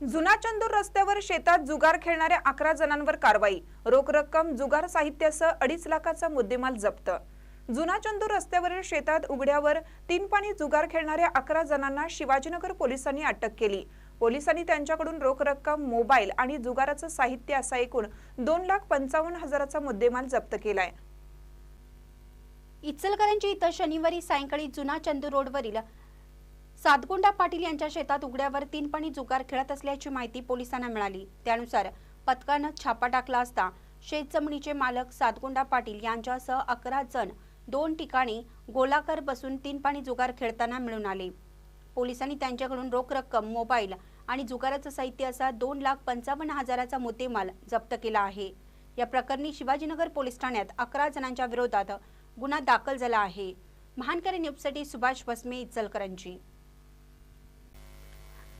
जुना चंदूर रस्त्यावर शेतात जुगार खेळणाऱ्या अकरा जणांवर कारवाई. रोख रक्कम जुगार साहित्यासह अडीच लाखाचा मुद्देमाल जप्त. जुना चंदूर रस्त्यावरील शेतात उघड्यावर तीन पाणी जुगार खेळणाऱ्या अकरा जणांना शिवाजीनगर पोलिसांनी अटक केली. पोलिसांनी त्यांच्याकडून रोख रक्कम मोबाईल आणि जुगाराचं साहित्य असा एकूण दोन लाख पंचावन्न हजाराचा मुद्देमाल जप्त केलाय. इचलकरंजी इथं शनिवारी सायंकाळी जुना चंदूर रोडवरील सातगोंडा पाटील यांच्या शेतात उघड्यावर तीन पाणी जुगार खेळत असल्याची माहिती पोलिसांना मिळाली. त्यानुसार पथकानं छापा टाकला असता शेतजमिनीचे मालक सातगोंडा पाटील यांच्यासह अकरा जण दोन ठिकाणी गोलाकार बसून तीन पाणी जुगार खेळताना मिळून आले. पोलिसांनी त्यांच्याकडून रोख रक्कम मोबाईल आणि जुगाराचं साहित्य असा दोन लाख पंचावन्न हजाराचा मुद्देमाल जप्त केला आहे. या प्रकरणी शिवाजीनगर पोलीस ठाण्यात अकरा जणांच्या विरोधात गुन्हा दाखल झाला आहे. महानकरी न्यूजसाठी सुभाष भस्मे इचलकरंजी.